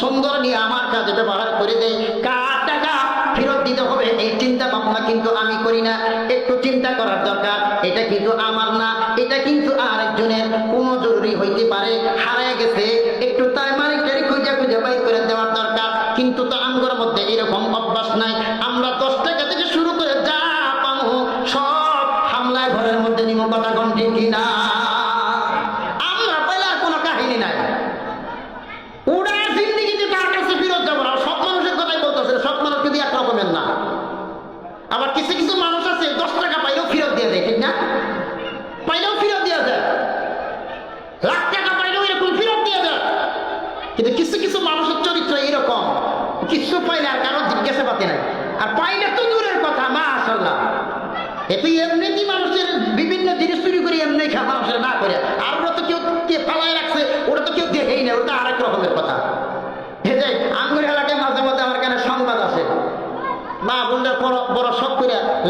সুন্দর নিয়ে আমার কাজে ব্যবহার করে দেয়। কার টাকা ফেরত দিতে হবে, এই চিন্তা ভাবনা কিন্তু আমি করি না। একটু চিন্তা করার দরকার, এটা কিন্তু আমার না, এটা কিন্তু আরেকজনের। কোনো জরুরি হইতে পারে, হারায় গেছে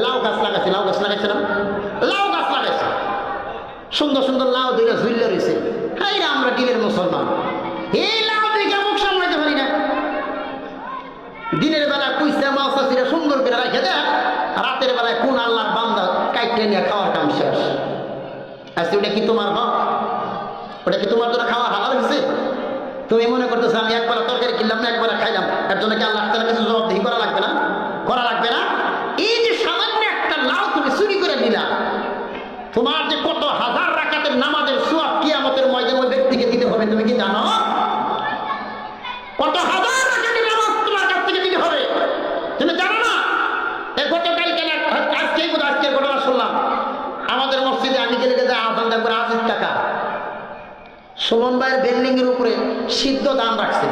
লাউ গাছ লাগাইছে, লাউ গাছ লাগাইছে না? লাউ গাছ লাগাইছে। সুন্দর সুন্দর লাউ দুইটা ঝুললে রয়েছে হাই আমরা দিলের মুসলমান। এই লাউ দেখে মুখ সামলাইতে পারি না। দিনের বেলা কুইসা মাছ চাষিরা সুন্দর করে রেখে দেয় রাতের বেলায় কোন আল্লাহর বান্দা কাইটে নিয়ে খাওয়ার কাম শেষ। আজকে ওটা কি তোমার হক? ওটা কি তোমার জন্য খাওয়া হালাল হয়েছে তুমি মনে করতেছো আমি একবার তরকারি কিনলাম না একবার খাইলাম। এর জন্য কি আল্লাহ তার কাছে জবাবদিহি করা লাগবে না করা লাগবে না এই যে সামান্য একটা লাউ তুমি চুরি করে নিলা তোমার যে কত হাজার রাকাতের নামাজের সোয়াব কিয়ামতের ময়দান ওই ব্যক্তিকে দিতে হবে তুমি কি জানো কত হাজার রাকাতের নামাজ তোমার কাছ থেকে দিতে হবে তুমি জানো না এই গতকালকে না আজকেই বোধ আজকের ঘটনা শুনলাম আমাদের মসজিদে আমি গেলে গেলে আজান দেখব আশি টাকা সুমন ভাইয়ের বিল্ডিং এর উপরে সিদ্ধ দাম রাখছে।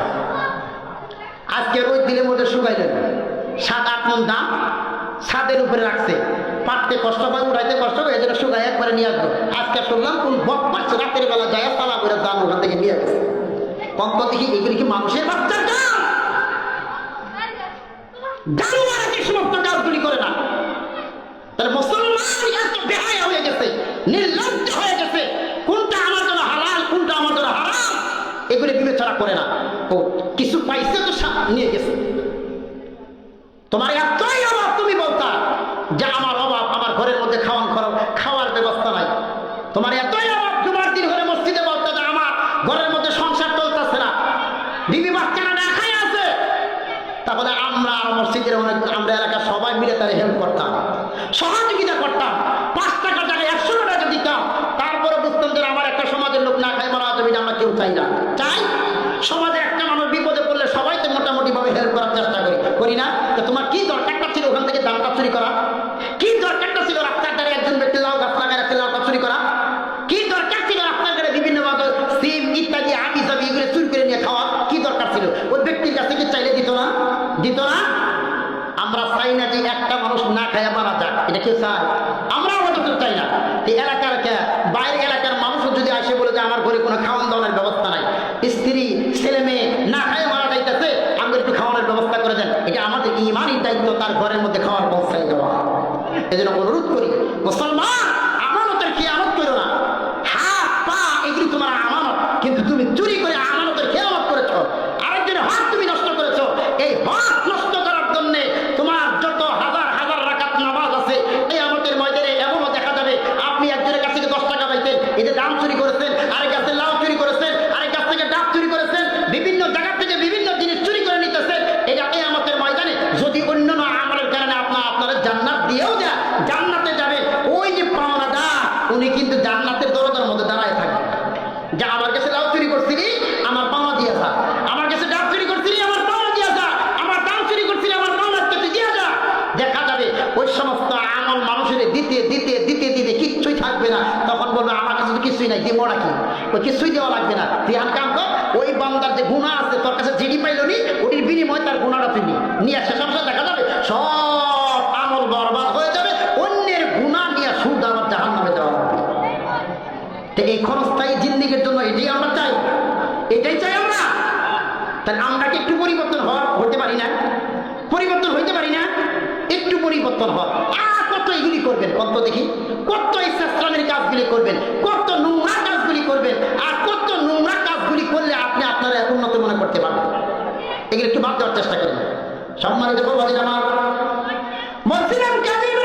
আজকে রোদ দিলের মধ্যে শুকাইলেন সাত আট মন দাম ছাদের উপরে রাখছে। পাটতে কষ্ট পায়, উঠাইতে কষ্ট পায় এজন্য শুকাই একবারে নিয়ে আসব। আজকে শুনলাম কোন পাচ্ছে রাতের বেলা যায় তালা করে দাম ওখান থেকে নিয়ে গেছে। কম দেখি এগুলি কি মানুষের বাচ্চার দাম কি সমস্ত কাজগুলি করে না। তাহলে মুসলমান এত হয়ে গেছে, নির্লজ্জ হয়ে গেছে। করে না। ও, কিছু পাইছে তো নিয়ে গেছে। তোমার এতই অভাব তুমি বলতা যে আমার অভাব, আমার ঘরের মধ্যে খাওয়ান খাওয়ার খাওয়ার ব্যবস্থা নাই। তোমার এতই অভাব জুমার দিন ঘরে মসজিদে বলতে যে আমার ঘরের মধ্যে সংসার চলতেছে না। বিবি বাচ্চারা না খাই আছে। তাহলে আমরা আর মসজিদের অনেক, আমরা এলাকার সবাই মিলে তারা হেল্প করতাম। সহযোগিতা করতাম। পাঁচ টাকা জায়গায় একশো টাকা দিতাম, তারপরে বুঝতাম যে আমার একটা সমাজের লোক না খায় মারা যাবে আমরা কেউ চাই না চাই সমাজে একটা মানুষ বিপদে পড়লে সবাই তো মোটামুটি ভাবে হেল্প করার চেষ্টা করি করি না তো তোমার কি দরকারটা ছিল ওখান থেকে দামটা চুরি করা কি দরকারটা ছিল রাস্তার ধারে একজন ব্যক্তি লাউ গাছ লাগায় রাখতে লাউটা চুরি করা কি দরকার ছিল রাস্তার ধারে বিভিন্ন ভাবে সিম ইত্যাদি আবি জাবি এগুলো চুরি করে নিয়ে খাওয়া কি দরকার ছিল ওই ব্যক্তির কাছে কি চাইলে দিত না দিত না আমরা চাই না যে একটা মানুষ না খায় যাক চায় আমরা অন্তত চাই না। এই এলাকার বাইরে এলাকার মানুষও যদি আসে বলে যে আমার ঘরে কোনো খাওয়ান দাওয়ানোর ব্যবস্থা নাই, স্ত্রী, ছেলে মেয়ে না খায় মারা যাইতেছে আমাদের একটু খাওয়ানোর ব্যবস্থা করে দেন। এটা আমাদের ইমানই দায়িত্ব, তার ঘরের মধ্যে খাওয়ার পৌঁছাই দেওয়া এই জন্য অনুরোধ করি, মুসলমান উনি কিন্তু জান্নাতের দরজার মধ্যে দাঁড়ায় থাকবে যা আমার কাছে লাউ চুরি করছিলি আমার পাওনা দিয়ে যা আমার কাছে ডাব চুরি করছিলি আমার পাওনা দিয়ে যা আমার দাম চুরি করছিলি আমার পাওনা কাছে দিয়ে যা দেখা যাবে ওই সমস্ত আমল মানুষের দিতে দিতে দিতে দিতে কিচ্ছুই থাকবে না তখন বলবে আমার কাছে তো কিছুই নাই দিব নাকি ওই কিছুই দেওয়া লাগবে না তুই আন কাম কর ওই বান্দার যে গুণা আছে তোর কাছে জিডি পাইলো নি ওটির বিনিময়ে তার গুণাটা তুই নি। নিয়ে আসে সমস্যা দেখা যাবে সব আমল বরবাদ হয়ে যাবে অন্যের গুণা নিয়ে সুদ আমার জাহান নামে দেওয়া হবে তো এই ক্ষণস্থায়ী জিন্দিগির জন্য এটাই আমরা চাই। এটাই চাই আমরা। তাহলে আমরা কি একটু পরিবর্তন হওয়ার হতে পারি না? পরিবর্তন হইতে পারি না? একটু পরিবর্তন হওয়ার আর কত এগুলি করবেন? কত দেখি। কত ইসলামের কাজগুলি করবেন? কত নোংরা কাজগুলি করবেন? আর কত নোংরা কাজগুলি করলে আপনি আপনার উন্নত মনে করতে পারবেন? এগুলো একটু বাদ দেওয়ার চেষ্টা করবেন সম্মানিত বলবেন আমার কাজী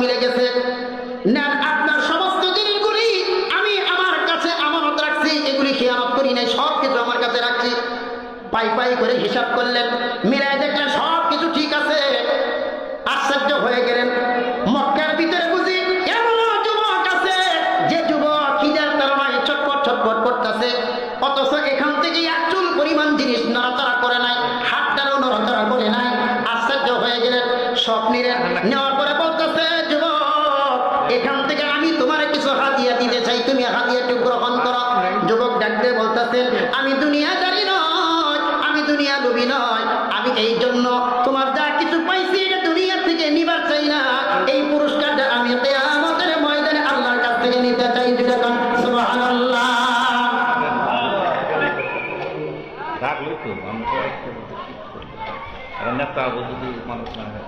মিলে গেছে। নেন, আপনার সমস্ত জিনিসগুলি আমি আমার কাছে আমানত রাখছি। এগুলি খেয়ানত করি নাই, সব কিছু আমার কাছে রাখছি। পাই পাই করে হিসাব করলেন মিলাই দেখলেন সব কিছু ঠিক আছে। আশ্চর্য হয়ে গেলেন। মক্কার ভিতরে বুঝি এমন যুবক আছে, যে যুবক খিদার তারণায় ছটপট ছটপট করতেছে। অথচ এখান থেকে এক চুল পরিমাণ জিনিস নড়াচড়া করে নাই, হাতটারও নড়াচড়া করে নাই। আশ্চর্য হয়ে গেলেন স্বপ্নের নেওয়ার পরে বলতেছে বলতেছেন আমি দুনিয়াদারি নয় আমি দুনিয়া ডুবি নয় আমি এই জন্য তোমার যা কিছু পাইছি এটা দুনিয়া থেকে নিবার চাই না এই পুরস্কারটা আমি কেয়ামতের ময়দানে আল্লাহর কাছ থেকে নিতে চাই যেটা কান সুবহানাল্লাহ রাখল তো আমি তো একটা আর নেতা বুদ্ধি মানুষ না হয়।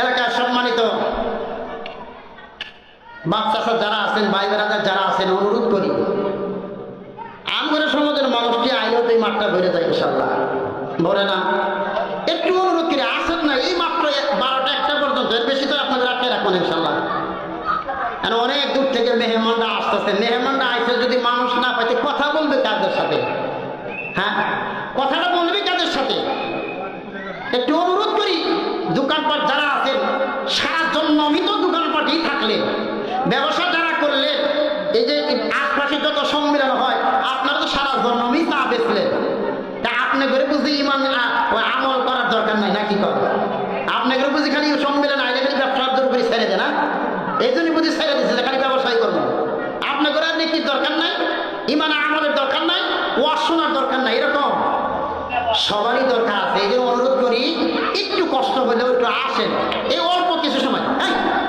এলাকার সম্মানিত বাচ্চা যারা আছেন ভাই যারা আছেন অনুরোধ করি মানুষটি আইলেও এই মাঠটা ভরে যায় ইনশাল্লাহ ভরে না? একটু অনুরোধ করি আসেন না? এই মাত্র বারোটা একটা পর্যন্ত, এর বেশি তো আপনাদের রাখতে রাখুন ইনশাল্লাহ কারণ অনেক দূর থেকে মেহমানরা আসতেছে। মেহমানরা আইসে যদি মানুষ না পাইতে কথা বলবে কাদের সাথে? হ্যাঁ? কথাটা বলবে কাদের সাথে? একটু অনুরোধ করি, দোকানপাট যারা আছেন সারা জন্মই তো দোকানপাটই থাকলে, ব্যবসা যারা করলে, এই যে আশপাশে যত সম্মেলন হয়, আপনারা তো সারা জন্মই চা বেচলেন তা আপনি করে বুঝি ইমান আ- ওই আমল করার দরকার নাই কর? আপনি করে বুঝি খালি সম্মেলন আইলে খালি ব্যবসার করে ছেড়ে দেন না? এই জন্যই বুঝি ছেড়ে দিচ্ছে খালি ব্যবসায় করব। আপনি আর নেকির দরকার নাই, ইমান আমলের দরকার নাই ওয়াশ শোনার দরকার নাই, এরকম। সবারই দরকার আছে, এই জন্য অনুরোধ করি, একটু কষ্ট হলেও একটু আসেন, এই অল্প কিছু সময় হ্যাঁ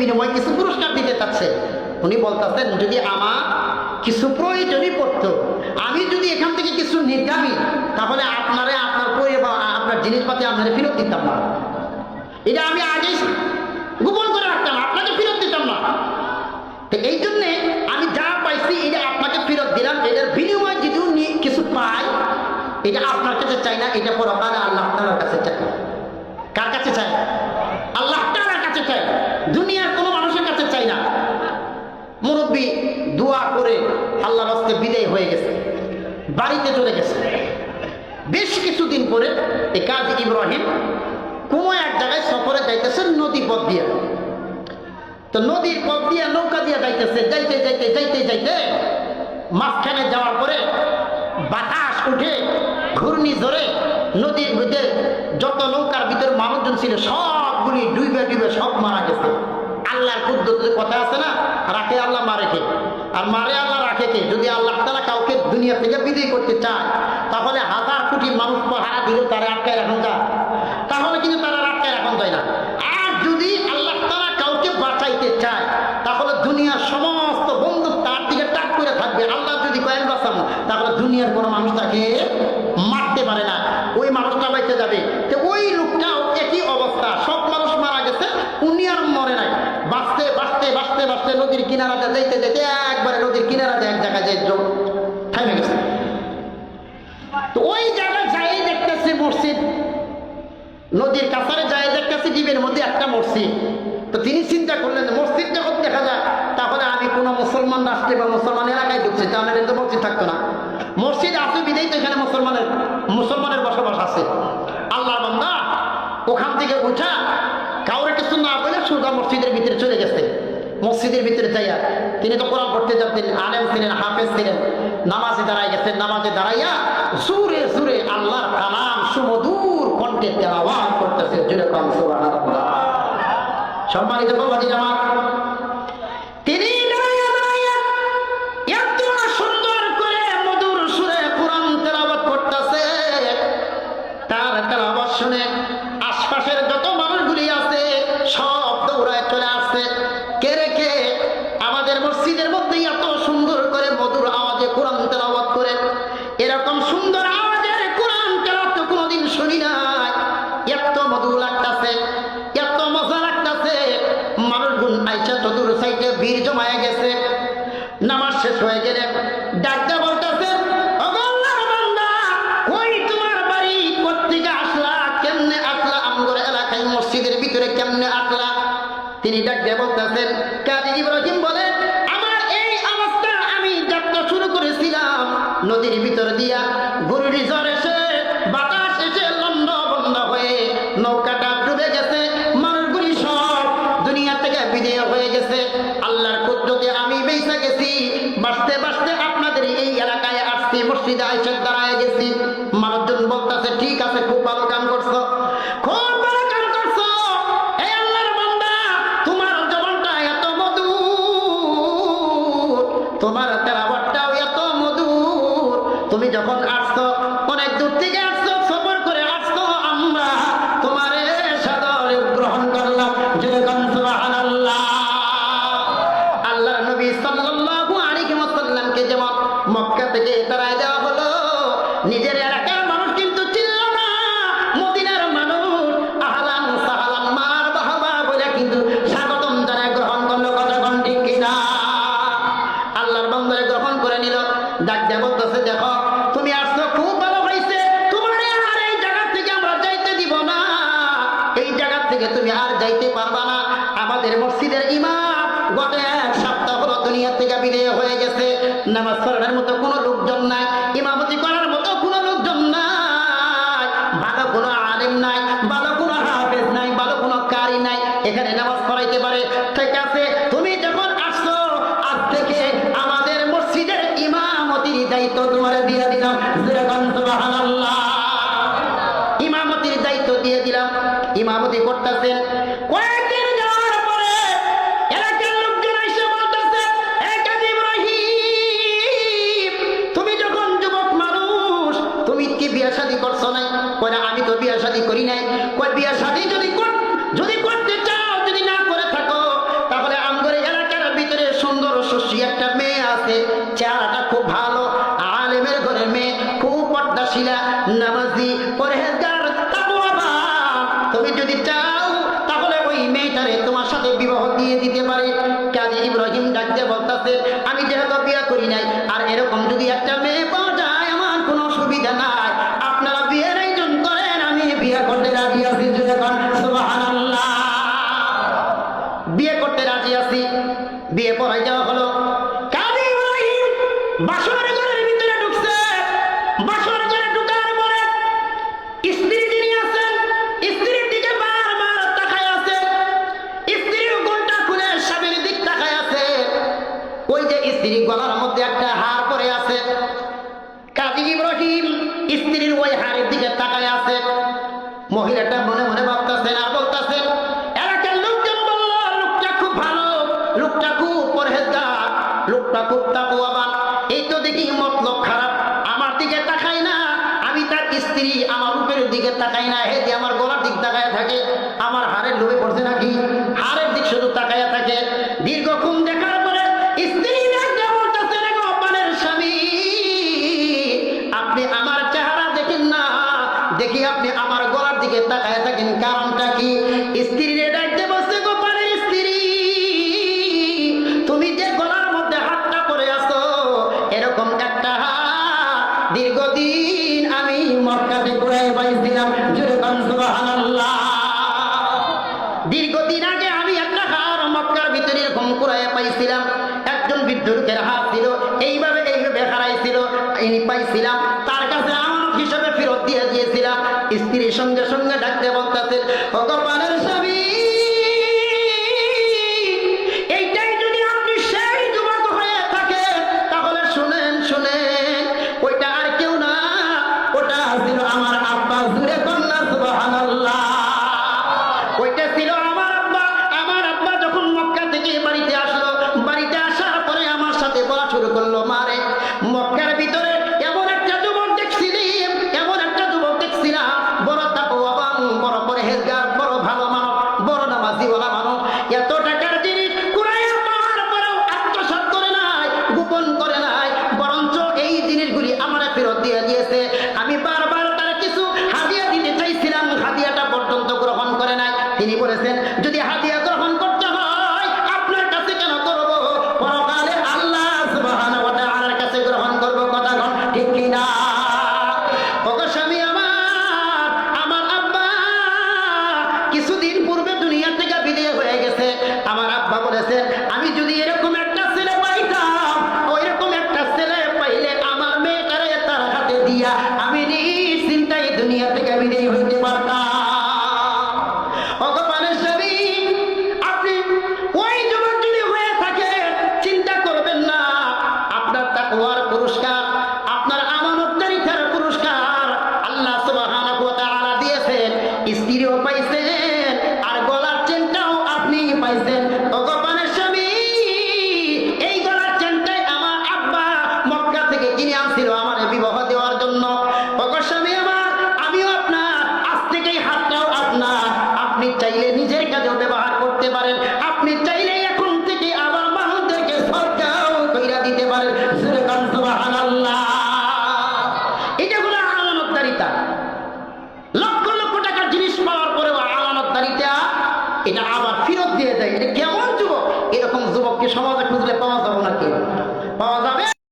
বিনিময়ে কিছু পুরস্কার দিতে চাচ্ছে। উনি বলতেছেন, যদি আমার কিছু প্রয়োজনই পড়তো, আমি যদি এখান থেকে কিছু নিতামই তাহলে আপনারে, আপনার পরিবার, আপনার জিনিসপাতি আপনারে ফেরত দিতাম না। এটা আমি আগে গোপন করে রাখতাম, আপনাকে ফেরত দিতাম না। তো এই জন্যে আমি যা পাইছি, এটা আপনাকে ফেরত দিলাম। এটার বিনিময়ে যদি উনি কিছু পাই এটা আপনার কাছে চাই না, এটা পরকালে আল্লাহ তালার কাছে চাই কার কাছে চাই আল্লাহ তালার কাছে চাই দুনিয়ার কোনো মানুষের কাছে চাই না মুরব্বী দোয়া করে আল্লাহর হস্তে বিদায় হয়ে গেছে বাড়িতে চলে গেছে। বেশ কিছুদিন পরে এই কাজী ইব্রাহিম কোনো এক জায়গায় সফরে যাইতেছেন নদী পথ দিয়ে। তো নদীর পথ দিয়ে নৌকা দিয়ে যাইতেছে, যাইতে যাইতে যাইতে যাইতে মাঝখানে যাওয়ার পরে বাতাস উঠে, ঘূর্ণি ধরে নদীর ভিতরে যত নৌকার ভিতরে মানুষজন ছিল, সবগুলি ডুবে ডুবে সব মারা গেছে। আল্লাহর কুদ্দুতের কথা আছে না? রাখে আল্লাহ মারে কে আর মারে আল্লাহ রাখে কে? যদি আল্লাহ তারা কাউকে দুনিয়া থেকে বিদায় করতে চায়, তাহলে হাজার কোটি মানুষ পাহারা দিল, তারা আটকায় রাখুন যায় তাহলে কিন্তু তারা আটকায় রাখুন যায় না। আর যদি আল্লাহ তারা কাউকে বাঁচাইতে চায়, তাহলে দুনিয়ার সমস্ত বন্ধু তার দিকে টাক করে থাকবে। আল্লাহ যদি কয়েক বাঁচানো তাহলে দুনিয়ার কোনো মানুষ তাকে মারতে পারে না। ওই মানুষটা বাইতে যাবে। তো ওই লোকটাও একই অবস্থা সব মানুষ মারা গেছে উনি আর মরে নাই বাঁচতে বাঁচতে নদীর কিনারাতে যাইতে যাইতে একবারে নদীর কিনারাতে এক জায়গায় যাই থামে গেছে। তো ওই জায়গায় যাই দেখতেছে মসজিদ। নদীর কাছারে যায় দেখতেছে জীবের মধ্যে একটা মসজিদ। তো তিনি চিন্তা করলেন মসজিদ যখন দেখা যায় তাহলে আমি কোনো মুসলমান রাষ্ট্রে বা মুসলমান এলাকায় ঢুকছি তাহলে কিন্তু মসজিদ থাকতো না। মসজিদ আছে বিদেই তো এখানে মুসলমানের মুসলমানের বসবাস আছে। আল্লাহ বান্দা ওখান থেকে উঠা, কাউরে কিছু না বলে সোজা মসজিদের ভিতরে চলে মসজিদের ভিতরে যাইয়া তিনি তো কোরআন পড়তে যাতেন আলেম ছিলেন, হাফেজ ছিলেন, নামাজে দাঁড়াই গেছেন, নামাজে দাঁড়াইয়া সুরে সুরে আল্লাহর কালাম সুমধুর কণ্ঠে তেলাওয়াত করতেছে। জুড়ে কম সুবহানাল্লাহ। সম্মানিত বাবা জামাত তিনি ডাক দিয়ে বলতেছেন, কাজী ইব্রাহিম বলেন, আমার এই অবস্থা আমি যাত্রা শুরু করেছিলাম। নদীর ভিতর দিয়া গরুরি জ্বর এসে, বাতাস এসে লন্ড বন্ধ হয়ে নৌকাটা ডুবে গেছে। মানুষগুলি সব দুনিয়া থেকে বিদেয় হয়ে গেছে। আল্লাহর কুদ্রতে আমি বেঁচে গেছি। বাঁচতে বাঁচতে আপনাদের এই এলাকায় আসছি মসজিদে আইসের দাঁড়ায় গেছি। মানুষজন বলতেছে, ঠিক আছে Mon দিয়ে পড়াই যাওয়া হলো। কাজী বাসনের ঘরে লোকটা খুব তাকুয়াবান এই তো দেখি মতলব খারাপ। আমার দিকে তাকাই না, আমি তার স্ত্রী আমার রূপের দিকে তাকাই না হেদি আমার গলার দিক তাকায় থাকে, আমার হারের লোভে পড়ছে নাকি? হারের দিক শুধু তাকায়া থাকে। দীর্ঘক্ষণ দেখা